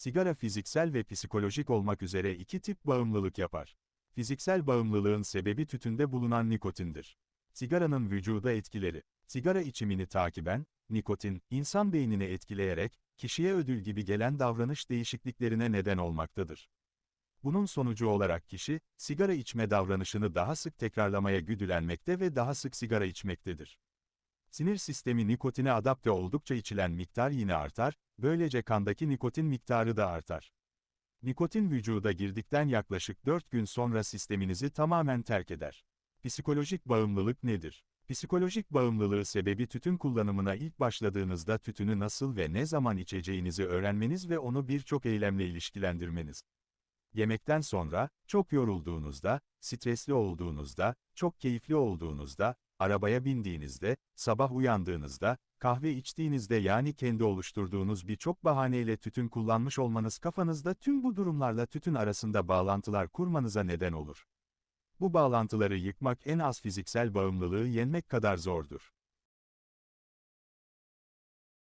Sigara fiziksel ve psikolojik olmak üzere iki tip bağımlılık yapar. Fiziksel bağımlılığın sebebi tütünde bulunan nikotindir. Sigaranın vücuda etkileri. Sigara içimini takiben, nikotin, insan beynini etkileyerek, kişiye ödül gibi gelen davranış değişikliklerine neden olmaktadır. Bunun sonucu olarak kişi, sigara içme davranışını daha sık tekrarlamaya güdülenmekte ve daha sık sigara içmektedir. Sinir sistemi nikotine adapte oldukça içilen miktar yine artar, böylece kandaki nikotin miktarı da artar. Nikotin vücuda girdikten yaklaşık 4 gün sonra sisteminizi tamamen terk eder. Psikolojik bağımlılık nedir? Psikolojik bağımlılığı sebebi tütün kullanımına ilk başladığınızda tütünü nasıl ve ne zaman içeceğinizi öğrenmeniz ve onu birçok eylemle ilişkilendirmeniz. Yemekten sonra, çok yorulduğunuzda, stresli olduğunuzda, çok keyifli olduğunuzda, arabaya bindiğinizde, sabah uyandığınızda, kahve içtiğinizde yani kendi oluşturduğunuz birçok bahaneyle tütün kullanmış olmanız kafanızda tüm bu durumlarla tütün arasında bağlantılar kurmanıza neden olur. Bu bağlantıları yıkmak en az fiziksel bağımlılığı yenmek kadar zordur.